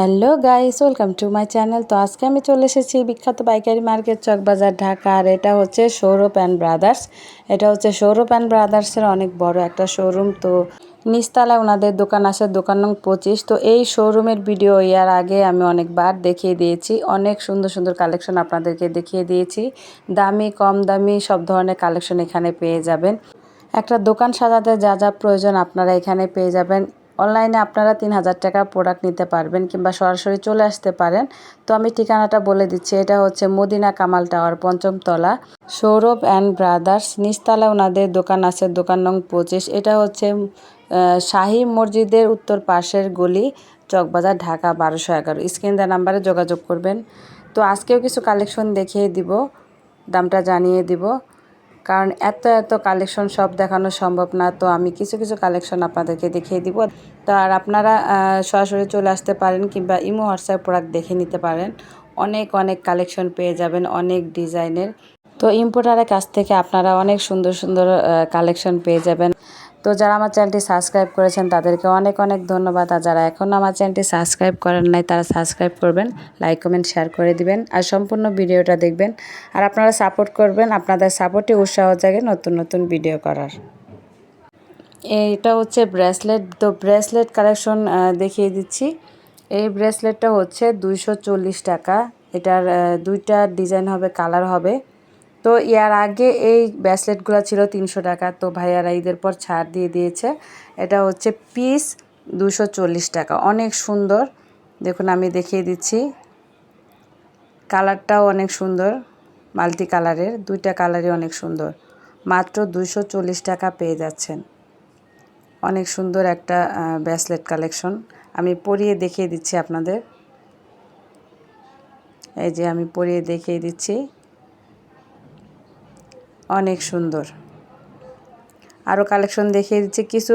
Hello guys, welcome to my channel. তো আজকে আমি চলে এসেছি বিখ্যাত পাইকারি মার্কেট চকবাজার ঢাকা, আর এটা হচ্ছে সৌরভ অ্যান্ড ব্রাদার্স। এটা হচ্ছে সৌরভ অ্যান্ড ব্রাদার্সের অনেক বড় একটা শোরুম তো নিচতলায় ওনাদের দোকান আসে দোকান নং পঁচিশ। তো এই শোরুমের ভিডিও ইয়ার আগে আমি অনেকবার দেখিয়ে দিয়েছি। অনেক সুন্দর সুন্দর কালেকশন আপনাদেরকে দেখিয়ে দিয়েছি। দামি, কম দামি, সব ধরনের কালেকশন এখানে পেয়ে যাবেন। একটা দোকান সাজাতে যা যা প্রয়োজন আপনারা এখানে পেয়ে যাবেন। অনলাইনে আপনারা তিন হাজার টাকা প্রোডাক্ট নিতে পারবেন কিংবা সরাসরি চলে আসতে পারেন। তো আমি ঠিকানাটা বলে দিচ্ছি, এটা হচ্ছে মদিনা কামাল টাওয়ার, পঞ্চম তলা। সৌরভ অ্যান্ড ব্রাদার্স নিচতলায় ওনাদের দোকান আছে দোকান নং পঁচিশ। এটা হচ্ছে শাহী মসজিদের উত্তর পাশের গলি, চকবাজার, ঢাকা, বারোশো এগারো। স্ক্রিন দেওয়া নাম্বারে যোগাযোগ করবেন। তো আজকেও কিছু কালেকশন দেখিয়ে দিব, দামটা জানিয়ে দিব। কারণ এত এত কালেকশন সব দেখানো সম্ভব না, তো আমি কিছু কিছু কালেকশন আপনাদেরকে দেখিয়ে দিব। তো আর আপনারা সরাসরি চলে আসতে পারেন কিংবা ইমো, হোয়াটসঅ্যাপ প্রোডাক্ট দেখে নিতে পারেন। অনেক অনেক কালেকশন পেয়ে যাবেন, অনেক ডিজাইনের তো ইম্পোর্টারের কাছ থেকে আপনারা অনেক সুন্দর সুন্দর কালেকশন পেয়ে যাবেন। তো যারা আমার চ্যানেলটি সাবস্ক্রাইব করেছেন, তাদেরকে অনেক অনেক ধন্যবাদ। আর যারা এখনও আমার চ্যানেলটি সাবস্ক্রাইব করেন নাই, তারা সাবস্ক্রাইব করবেন, লাইক, কমেন্ট, শেয়ার করে দিবেন, আর সম্পূর্ণ ভিডিওটা দেখবেন। আর আপনারা সাপোর্ট করবেন, আপনাদের সাপোর্টে উৎসাহ জাগে নতুন নতুন ভিডিও করার। এইটা হচ্ছে ব্রেসলেট। তো ব্রেসলেট কালেকশন দেখিয়ে দিচ্ছি। এই ব্রেসলেটটা হচ্ছে দুইশো চল্লিশ টাকা। এটার দুইটা ডিজাইন হবে, কালার হবে। তো ইয়ার আগে এই ব্রেসলেটগুলো ছিল তিনশো টাকা। তো ভাইয়ারা ঈদের পর ছাড় দিয়ে দিয়েছে। এটা হচ্ছে পিস দুশো চল্লিশ টাকা। অনেক সুন্দর। দেখুন, আমি দেখিয়ে দিচ্ছি। কালারটাও অনেক সুন্দর, মাল্টি কালারের। দুইটা কালারই অনেক সুন্দর। মাত্র দুশো চল্লিশ টাকা পেয়ে যাচ্ছেন। অনেক সুন্দর একটা ব্রেসলেট কালেকশন। আমি পরিয়ে দেখিয়ে দিচ্ছি আপনাদের। এই যে আমি পরিয়ে দেখিয়ে দিচ্ছি। অনেক সুন্দর। আরও কালেকশন দেখিয়ে দিচ্ছি। কিছু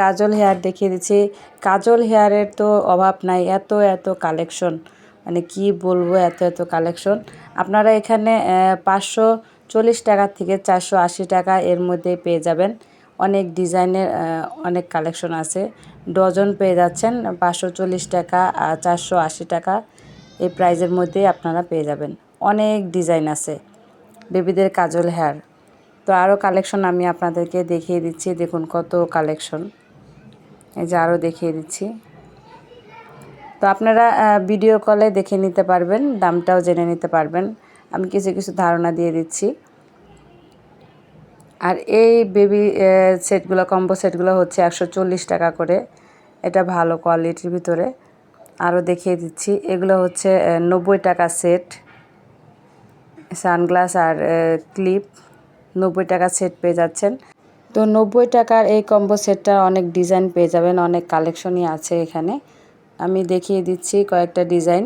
কাজল হেয়ার দেখিয়ে দিচ্ছি। কাজল হেয়ারের তো অভাব নাই। এত এত কালেকশন মানে কি বলব, এত এত কালেকশন আপনারা এখানে পাঁচশো চল্লিশ টাকা থেকে চারশো আশি টাকা এর মধ্যে পেয়ে যাবেন। অনেক ডিজাইনের অনেক কালেকশন আছে। ডজন পেয়ে যাচ্ছেন পাঁচশো চল্লিশ টাকা আর চারশো আশি টাকা। এই প্রাইজের মধ্যেই আপনারা পেয়ে যাবেন। অনেক ডিজাইন আছে। বেবিদের কাজল হেয়ার তো আরও কালেকশন আমি আপনাদেরকে দেখিয়ে দিচ্ছি। দেখুন কত কালেকশন এই যে আরও দেখিয়ে দিচ্ছি। তো আপনারা ভিডিও কলে দেখে নিতে পারবেন, দামটাও জেনে নিতে পারবেন। আমি কিছু কিছু ধারণা দিয়ে দিচ্ছি। আর এই বেবি সেটগুলো কম্বো সেটগুলো হচ্ছে একশো চল্লিশ টাকা করে। এটা ভালো কোয়ালিটির ভিতরে। আরও দেখিয়ে দিচ্ছি। এগুলো হচ্ছে নব্বই টাকা সেট সানগ্লাস আর ক্লিপ নব্বই টাকা সেট পেয়ে যাচ্ছেন। তো নব্বই টাকার এই কম্বো সেটটা অনেক ডিজাইন পেয়ে যাবেন, অনেক কালেকশনই আছে এখানে। আমি দেখিয়ে দিচ্ছি কয়েকটা ডিজাইন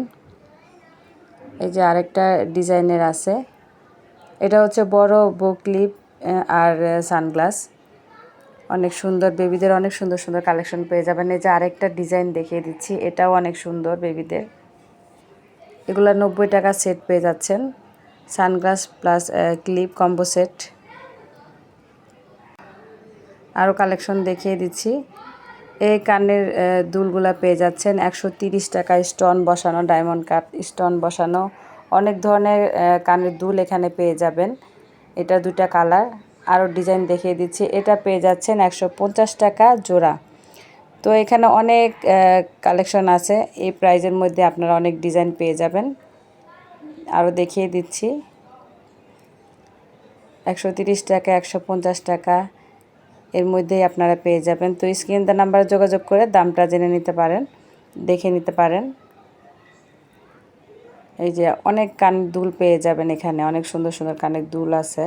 এই যে আরেকটা ডিজাইনের আছে। এটা হচ্ছে বড় বো ক্লিপ আর সানগ্লাস অনেক সুন্দর বেবিদের অনেক সুন্দর সুন্দর কালেকশন পেয়ে যাবেন। এই যে আরেকটা ডিজাইন দেখিয়ে দিচ্ছি, এটাও অনেক সুন্দর বেবিদের এগুলো নব্বই টাকা সেট পেয়ে যাচ্ছেন। Sunglass plus clip combo set আরও কালেকশন দেখিয়ে দিচ্ছি। এই কানের দুলগুলা পেয়ে যাচ্ছেন একশো তিরিশ টাকা স্টোন বসানো ডায়মন্ড কাট স্টোন বসানো। অনেক ধরনের কানের দুল এখানে পেয়ে যাবেন। এটা দুটা কালার আরও ডিজাইন দেখিয়ে দিচ্ছি। এটা পেয়ে যাচ্ছেন একশো পঞ্চাশ টাকা জোড়া। তো এখানে অনেক কালেকশন আছে। এই প্রাইজের মধ্যে আপনারা অনেক ডিজাইন পেয়ে যাবেন। আরও দেখিয়ে দিচ্ছি। একশো তিরিশ টাকা, একশো পঞ্চাশ টাকা। এর মধ্যেই আপনারা পেয়ে যাবেন। তো স্ক্রিন দা নাম্বারে যোগাযোগ করে দামটা জেনে নিতে পারেন, দেখে নিতে পারেন। এই যে অনেক কানের দুল পেয়ে যাবেন এখানে, অনেক সুন্দর সুন্দর কানের দুল আছে।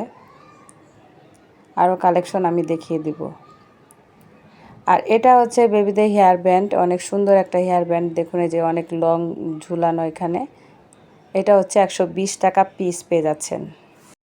আরও কালেকশন আমি দেখিয়ে দিব। আর এটা হচ্ছে বেবিদের হেয়ার ব্যান্ড, অনেক সুন্দর একটা হেয়ার ব্যান্ড। দেখুন এই যে অনেক লং ঝুলানো এখানে। এটা হচ্ছে একশো বিশ টাকা পিস পেয়ে যাচ্ছেন।